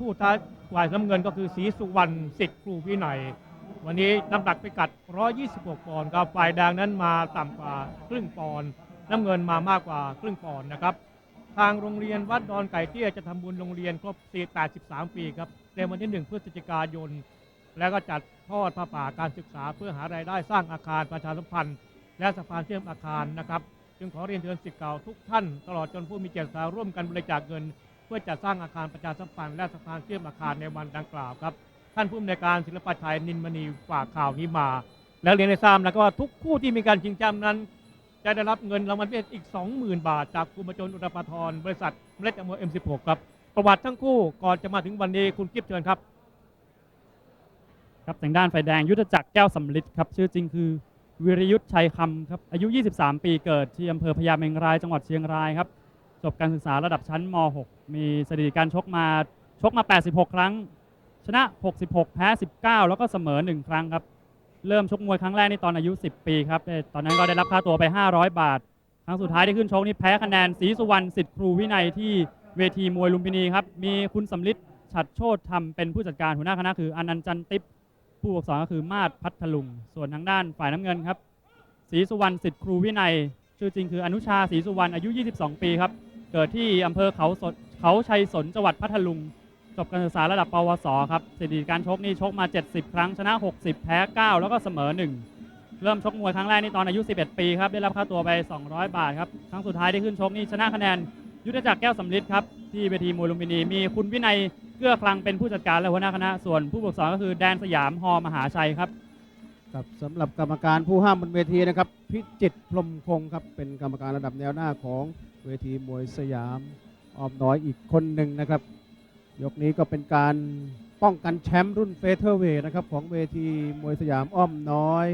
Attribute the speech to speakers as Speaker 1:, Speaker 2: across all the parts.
Speaker 1: ผู้ท้าฝ่ายน้ำเงินก็คือศรีสุวรรณสิทธิ์ครูวินัย วันนี้น้ำหนักไปกัด 126 ปอนด์ครับฝ่ายแดงนั้นมาต่ำกว่าครึ่งปอนด์น้ำเงินมามากกว่าครึ่งปอนด์นะครับ ทางโรงเรียนวัดดอนไก่เตี้ยจะทำบุญโรงเรียนครบ 83 ปีครับในวันที่ 1 พฤศจิกายน แล้วก็จัดทอดผ้าป่าการศึกษาเพื่อหารายได้สร้างอาคารประชาสัมพันธ์ และสะพานเชื่อมอาคารนะครับ จึงขอเรียนเชิญสิทธิ์เก่าทุกท่าน ตลอดจนผู้มีเจตนาร่วมกันบริจาคเงิน พื่อจัดสร้างอาคารประชาสัมพันธ์และสะพานเชื่อมอาคารในวันดังกล่าวครับ ท่านผู้อำนวยการศิลปชัยนินมณีฝากข่าวนี้มา แล้วเรียนให้ทราบนะครับว่าทุกคู่ที่มีการชิงแชมป์นั้น จะได้รับเงินรางวัลพิเศษอีก 20,000 บาท จากคุณประจนอุตปทรบริษัทเมล็ดอโม M16 ครับประวัติทั้งคู่ก่อนจะมาถึงวันนี้คุณกิฟเชิญครับ
Speaker 2: ครับทางด้านไฟแดงยุทธจักรแก้วสำลิดครับชื่อจริงคือวิรยุทธ์ชัยคำครับอายุ 23 ปีเกิดที่อำเภอพญาเมงรายจังหวัดเชียงรายครับ จบการศึกษาระดับชั้นม .6 มีสถิติการชกมาชกมา 86 ครั้ง ชนะ 66 แพ้ 19 แล้วก็เสมอ 1 ครั้งครับ เริ่มชกมวยครั้งแรกนี่ตอนอายุ 10 ปีครับแต่ตอนนั้นก็ได้รับค่าตัวไป 500 บาท ครั้งสุดท้ายที่ขึ้นชกนี่แพ้คะแนนศรีสุวรรณสิทธิ์ครูวินัยที่เวทีมวยลุมพินีครับ มีคุณสำลิดฉัดโชตทำเป็นผู้จัดการหัวหน้าคณะคืออนันต์จันติปผู้ฝึกสอนก็คือมาศพัทลุง ส่วนทางด้านฝ่ายน้ำเงินครับศรีสุวรรณสิทธิ์ครูวินัยชื่อจริงคืออนุชาศรีสุวรรณอายุ 22 ปีครับ เกิดที่อำเภอเขาสดเขาชัยสนจังหวัดพัทลุง จบการศึกษาระดับปวสครับสถิติการชกนี่ชกมา 70 ครั้งชนะ 60 แพ้ 9 แล้วก็เสมอ 1 เริ่มชกมวยครั้งแรกนี่ตอนอายุ 11 ปีครับได้รับค่าตัวไป 200 บาทครับครั้งสุดท้ายที่ขึ้นชกนี่ชนะคะแนนยุทธจักรแก้วสำลิดครับที่เวทีมวยลุมพินี มีคุณวินัยเกื้อคลังเป็นผู้จัดการและหัวหน้าคณะส่วนผู้ฝึกสอนก็คือแดนสยามฮอมหาชัยครับ
Speaker 3: ครับสำหรับกรรมการผู้ห้ามบนเวทีนะครับ พิจิตรพรมคงครับเป็นกรรมการระดับแนวหน้าของ เวทีมวยสยามออมน้อยอีกคนหนึ่งนะครับ ยกนี้ก็เป็นการป้องกันแชมป์รุ่นเฟเธอร์เวทนะครับของเวทีมวยสยามอ้อมน้อย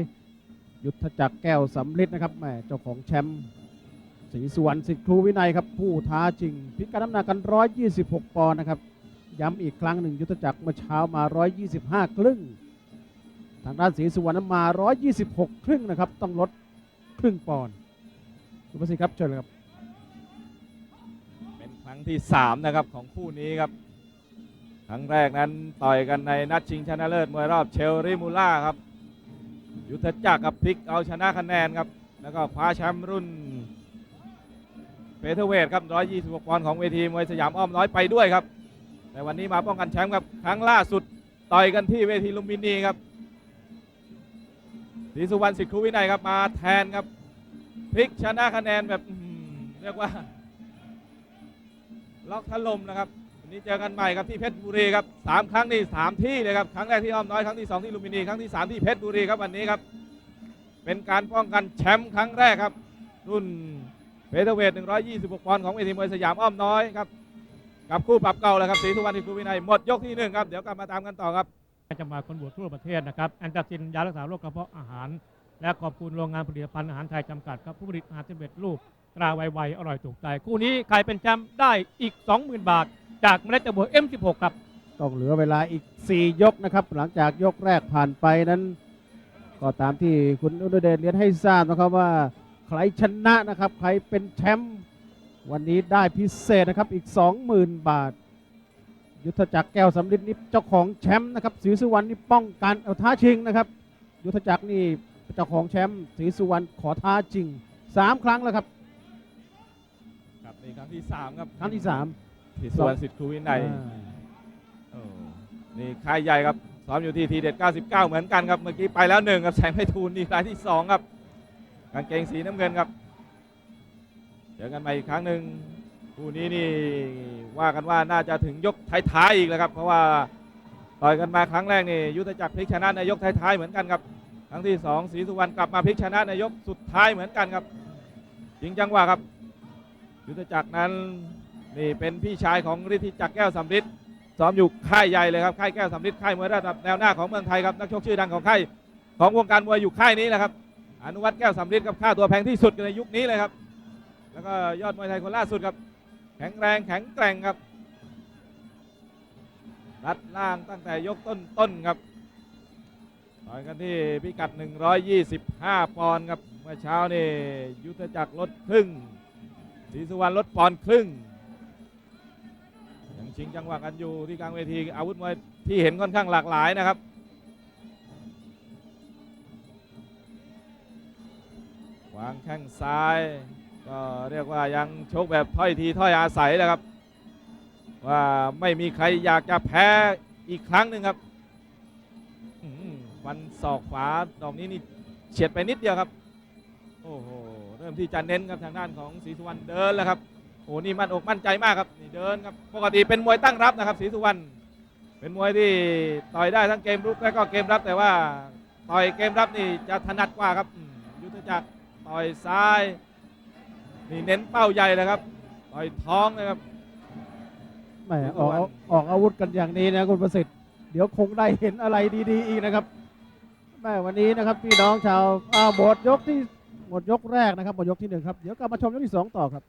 Speaker 3: ยุทธจักรแก้วสำลิดนะครับแหมเจ้าของแชมป์ศรีสุวรรณสิทธิครูวินัยครับผู้ท้าจริง พิกัดน้ำหนักกัน 126 ปอนด์นะครับ ย้ำอีกครั้งหนึ่งยุทธจักรเมื่อเช้ามา 125 ครึ่ง ทางด้านศรีสุวรรณนั้นมา 126 ครึ่งนะครับ ต้องลดครึ่งปอนด์คุณประสิทธิ์ครับเชิญเลยครับ
Speaker 4: รั้งที่ 3 นะครับของคู่นี้ครับ ครั้งแรกนั้นต่อยกันในนัดชิงชนะเลิศมวยรอบเชลริมูล่าครับ ยุทธจักรกับพลิกเอาชนะคะแนนครับ แล้วก็คว้าแชมป์รุ่นเฟเธอร์เวทครับ 126ปอนด์ของเวทีมวยสยามอ้อมน้อยไปด้วยครับ แต่วันนี้มาป้องกันแชมป์ครับ ครั้งล่าสุดต่อยกันที่เวทีลุมพินีครับศรีสุวรรณสิทธิ์ครูวินัยครับมาแทนครับพลิกชนะคะแนนแบบเรียกว่า ล็อกถล่มนะครับวันนี้เจอกันใหม่ครับที่เพชรบุรีครับสามครั้งนี่สามที่เลยครับครั้งแรกที่อ้อมน้อยครั้งที่สองที่ลุมพินีครั้งที่สามที่เพชรบุรีครับวันนี้ครับเป็นการป้องกันแชมป์ครั้งแรกครับ รุ่นเฟเธอร์เวท126 ปอนด์ของเวทีมวยสยามอ้อมน้อยครับกับคู่ปรับเก่าแล้วครับศรีสุวรรณที่ครูวินัยหมดยกที่หนึ่งครับเดี๋ยวกลับมาตามกันต่อครับ
Speaker 1: จะมาคนบวชทั่วประเทศนะครับแอนตาซินยารักษาโรคกระเพาะอาหาร และขอบคุณโรงงานผลิตภัณฑ์อาหารไทยจำกัดครับผู้ผลิตอาหารสำเร็จรูปตราไวๆอร่อยถูกใจ คู่นี้ใครเป็นแชมป์ได้อีก 20,000 บาท จากเมล็ดตะบัว M16 ครับ
Speaker 3: ต้องเหลือเวลาอีก 4 ยกนะครับ หลังจากยกแรกผ่านไปนั้น ก็ตามที่คุณอุดเดชเรียนให้ทราบนะครับว่าใครชนะนะครับ ใครเป็นแชมป์วันนี้ได้พิเศษนะครับอีก 20,000 บาท ยุทธจักรแก้วสำลิดนี่เจ้าของแชมป์นะครับศรีสุวรรณนี่ป้องกันเอาท้าชิงนะครับ ยุทธจักรนี่ เจ้าของแชมป์ศรีสุวรรณขอท้าจริงสามครั้งแล้วครับ
Speaker 4: ครับนี่ครั้งที่สามครับ
Speaker 3: ครั้งที่สาม
Speaker 4: ศรีสุวรรณสิทธิ์ครูวินัยโอ้นี่ค่ายใหญ่ครับซ้อมอยู่ที่ทีเด็ด 99 เหมือนกันครับ เมื่อกี้ไปแล้วหนึ่งครับแสงไพฑูรย์นี่รายที่2ครับกางเกงสีน้ำเงินครับเจอกันใหม่อีกครั้งหนึ่งคู่นี้นี่ว่ากันว่าน่าจะถึงยกท้ายๆอีกแล้วครับ เพราะว่าต่อยกันมาครั้งแรกนี่ยุทธจักรพลิกชนะในยกท้ายๆเหมือนกันครับ ครั้งที่สองศรีสุวรรณกลับมาพลิกชนะในยกสุดท้ายเหมือนกันครับจริงจังหวะครับ ยุทธจักรนั้นนี่เป็นพี่ชายของฤทธิจักรแก้วสำริดซ้อมอยู่ค่ายใหญ่เลยครับค่ายแก้วสำริดค่ายมวยระดับแนวหน้าของเมืองไทยครับนักชกชื่อดังของค่ายของวงการมวยอยู่ค่ายนี้แหละครับอนุวัฒน์แก้วสำริดกับค่าตัวแพงที่สุดในยุคนี้เลยครับ แล้วก็ยอดมวยไทยคนล่าสุดครับ แข็งแรงแข็งแกร่งครับรัดล่างตั้งแต่ยกต้นต้นๆครับ ต่อยกันที่พิกัด 125 ปอนด์ครับ เมื่อเช้านี่ยุทธจักรลดครึ่งศรีสุวรรณลดปอนด์ครึ่งยังชิงจังหวะกันอยู่ที่กลางเวทีอาวุธมวยที่เห็นค่อนข้างหลากหลายนะครับวางแข้งซ้าย ก็เรียกว่ายังชกแบบถ้อยทีถ้อยอาศัยนะครับ ว่าไม่มีใครอยากจะแพ้อีกครั้งหนึ่งครับ ฟันศอกขวาดอกนี้นี่เฉียดไปนิดเดียวครับ โอ้โห เริ่มที่จะเน้นครับทางด้านของศรีสุวรรณเดินแล้วครับ โอ้นี่มั่นอกมั่นใจมากครับ นี่เดินครับ ปกติเป็นมวยตั้งรับนะครับศรีสุวรรณ เป็นมวยที่ต่อยได้ทั้งเกมรุกและก็เกมรับ แต่ว่าต่อยเกมรับนี่จะถนัดกว่าครับยุทธจักรต่อยซ้าย นี่เน้นเป้าใหญ่เลยครับ ต่อยท้องเลยครับ
Speaker 3: แหมออกออกอาวุธกันอย่างนี้นะคุณประสิทธิ์ เดี๋ยวคงได้เห็นอะไรดี ๆ อีกนะครับ ม่วันนี้นะครับพี่น้องชาวอ้าวหมดยกที่หมดยกแรกนะครับหมดยกที่หนึ่งครับเดี๋ยวกลับมาชมยกที่สองต่อครับ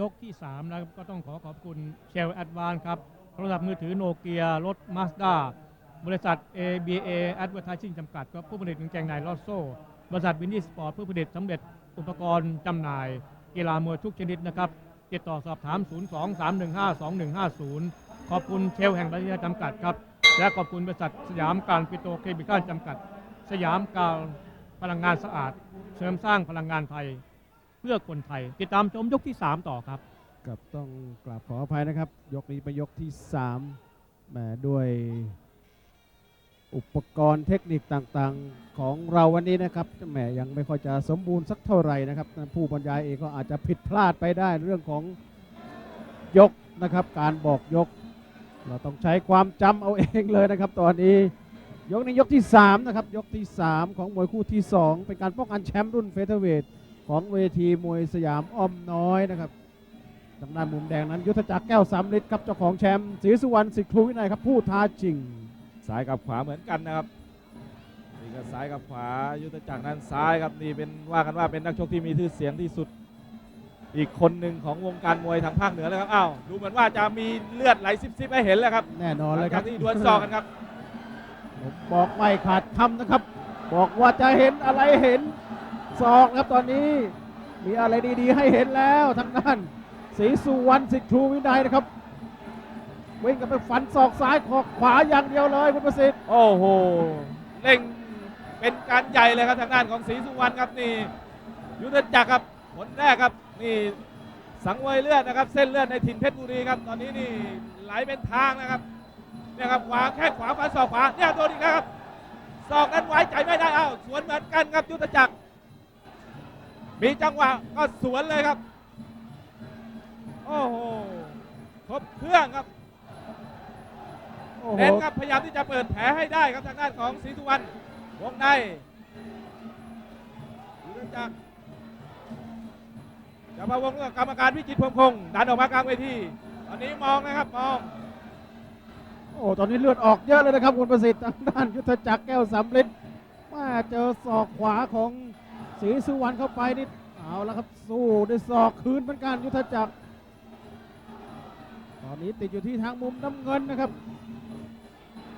Speaker 1: ยกที่3นะครับก็ต้องขอขอบคุณเชลแอดวานครับโทรศัพท์มือถือโนเกียรถมาสด้าบริษัท ABA Advertising จำกัดครับผู้ผลิตกางเกงในลอสโซ่บริษัทวินดี้สปอร์ตผู้ผลิตสำเร็จอุปกรณ์จำหน่าย กีฬามวยทุกชนิดนะครับ ติดต่อสอบถาม 023152150 ขอบคุณเชลแห่งประเทศจำกัดครับ และขอบคุณบริษัทสยามการปิโตรเคมีคอลจำกัด สยามการพลังงานสะอาด เสริมสร้างพลังงานไทย เพื่อคนไทย ติดตามชมยกที่ 3 ต่อครับ
Speaker 3: กับต้องกราบขออภัยนะครับ ยกนี้เป็นยกที่3แหมด้วยอุปกรณ์เทคนิคต่างๆของเราวันนี้นะครับแหมยังไม่ค่อยจะสมบูรณ์สักเท่าไหร่นะครับ ผู้บรรยายเองก็อาจจะผิดพลาดไปได้เรื่องของยกนะครับ การบอกยก เราต้องใช้ความจำเอาเองเลยนะครับ ตอนนี้ ยกนี้ยกที่ 3 นะครับ ยกที่ 3 ของมวยคู่ที่ 2 เป็นการป้องกันแชมป์รุ่นเฟเธอร์เวทของเวทีมวยสยามอ้อมน้อยนะครับทางด้านมุมแดงนั้น ยุทธจักรแก้วสามฤทธิ์ครับเจ้าของแชมป์ศรีสุวรรณสิทธิ์ครูวินัยครับผู้ท้าจริง
Speaker 4: ซ้ายกับขวาเหมือนกันนะครับนี่ก็ซ้ายกับขวายุทธจักรนั้นซ้ายครับนี่เป็นว่ากันว่าเป็นนักชกที่มีชื่อเสียงที่สุด อีกคนหนึ่งของวงการมวยทางภาคเหนือเลยครับอ้าวดูเหมือนว่าจะมีเลือดไหลซิบๆให้เห็นแล้วครับ
Speaker 3: แน่นอน
Speaker 4: ห
Speaker 3: เล
Speaker 4: ลั
Speaker 3: ย
Speaker 4: ง
Speaker 3: ค
Speaker 4: จา
Speaker 3: รั
Speaker 4: ก
Speaker 3: บ
Speaker 4: ที่ดวลศอกกันครับ
Speaker 3: ผมบอกไม่ขาดคำนะครับ บอกว่าจะเห็นอะไรเห็นศอกครับตอนนี้ มีอะไรดีๆ ให้เห็นแล้วทางด้านศรีสุวรรณสิทธิ์ชูวินัยนะครับวิ่งกันไปฟันศอกซ้ายขอกขวาอย่างเดียวเลยคุณประสิทธิ์
Speaker 4: โอ้โหเร่งเป็นการใหญ่เลยครับทางด้านของศรีสุวรรณครับนี่ยุทธจักรครับผลแรกครับนี่สังเวยเลือดนะครับ เส้นเลือดในถิ่นเพชรบุรีครับ ตอนนี้นี่ไหลเป็นทางนะครับ นี่ยครับขวาแข้งขวาฟันศอกขวาเนี่ยโดนอีกแล้วครับศอกนั้นไว้ใจไม่ได้เอ้าสวนเหมือนกันครับยุทธจักร มีจังหวะก็สวนเลยครับ โอ้โหครบเครื่องครับ
Speaker 3: โอ้โห
Speaker 4: เน้นครับพยายามที่จะเปิดแผลให้ได้ครับทางด้านของศรีสุวรรณวงในยุทธจักรจะมาวงเรื่องกรรมการวิจิตรพรหมคงศ์ดันออกมากลางเวทีตอนนี้มองนะครับมอง
Speaker 3: โอ้ตอนนี้เลือดออกเยอะเลยนะครับคุณประสิทธิ์ทางด้านยุทธจักรแก้วสำลิดมาเจอศอกขวาของศรีสุวรรณเข้าไปนี่เอาแล้วครับสู้ด้วยศอกคืนเหมือนกันยุทธจักร ตอนนี้ติดอยู่ที่ทางมุมน้ำเงินนะครับ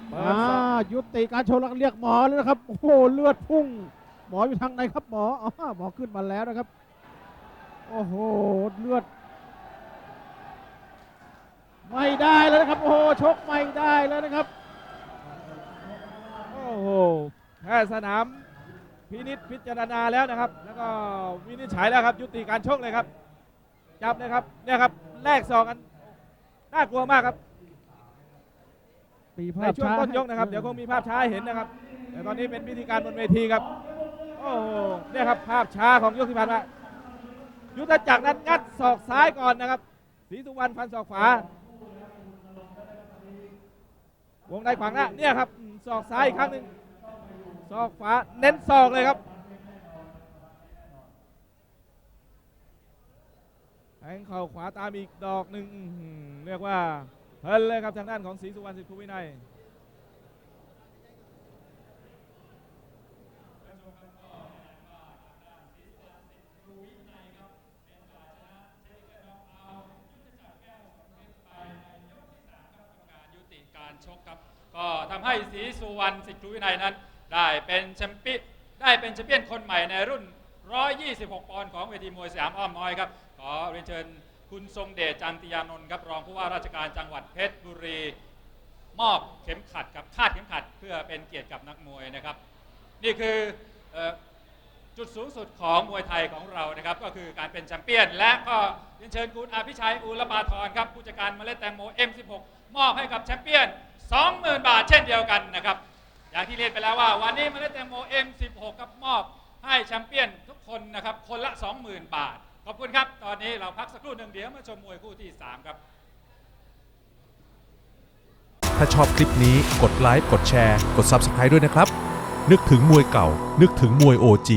Speaker 4: เปิ
Speaker 3: อ่ายุติการโชว์ล้วก็เรียกหมอเลยนะครับโอ้โหเลือดพุ่ง หมออยู่ทางไหนครับหมออ๋อหมอขึ้นมาแล้วนะครับ โอ้โหเลือด ไม่ได้แล้วนะครับ โอ้โหชกไม่ได้แล้วนะครับ
Speaker 4: โอ้โหแพทย์สนามพินิษพิจารณาแล้วนะครับ แล้วก็วินิจฉัยแล้วครับ ยุติการชกเลยครับ จับเลยครับเนี่ยครับแลกซองกันน่ากลัวมากครับ
Speaker 3: ปีภา
Speaker 4: ใน
Speaker 3: พ
Speaker 4: ช่วง
Speaker 3: ช้า
Speaker 4: ต้นยกนะครับเดี๋ยวคงมีภาพช้าให้เห็นนะครับแต่ตอนนี้เป็นพิธีการบนเวทีครับโอ้โหเนี่ยครับภาพช้าของยกที่ผ่านมายุทธจักรนั้นงัดศอกซ้ายก่อนนะครับศรีสุวรรณฟันศอกขวา วงในขวางหน้าเนี่ยครับศอกซ้ายอีกครั้งหนึ่งศอกขวาเน้นศอกเลยครับแทงเข่าขวาตามอีกดอกหนึ่งเรียกว่าเพลินเลยครับทางด้านของศรีสุวรรณสิทธิ์ภูวินัย
Speaker 2: การยุติการ ชกครับ ก็ทำให้ศรีสุวรรณสิทธิวินัยนั้น ได้เป็นแชมเปี้ยนได้เป็นแชมเปี้ยนคนใหม่ในรุ่น 126 ปอนด์ของเวทีมวยสยามอ้อมน้อยครับ ขอเรียนเชิญ
Speaker 5: คุณทรงเดชจันติยานนท์ครับรองผู้ว่าราชการจังหวัดเพชรบุรี มอบเข็มขัดครับคาดเข็มขัดเพื่อเป็นเกียรติกับนักมวยนะครับ นี่คือจุดสูงสุดของมวยไทยของเรานะครับ ก็คือการเป็นแชมเปี้ยน และก็เรียนเชิญคุณอาภิชัยอุลปาธรครับผู้จัดการเมล็ดแตงโม M16 มอบให้กับแชมเปี้ยน 20,000 บาทเช่นเดียวกันนะครับ อย่างที่เรียนไปแล้วว่าวันนี้เมล็ดแตงโม M16 ครับมอบให้แชมเปี้ยนทุกคนนะครับ คนละ 20,000 บาท ขอบคุณครับ ตอนนี้เราพักสักครู่หนึ่งเดี๋ยวมาชมมวยคู่ที่ 3 ครับ
Speaker 6: ถ้าชอบคลิปนี้กดไลค์กดแชร์ กด Subscribe ด้วยนะครับ นึกถึงมวยเก่า นึกถึงมวย OG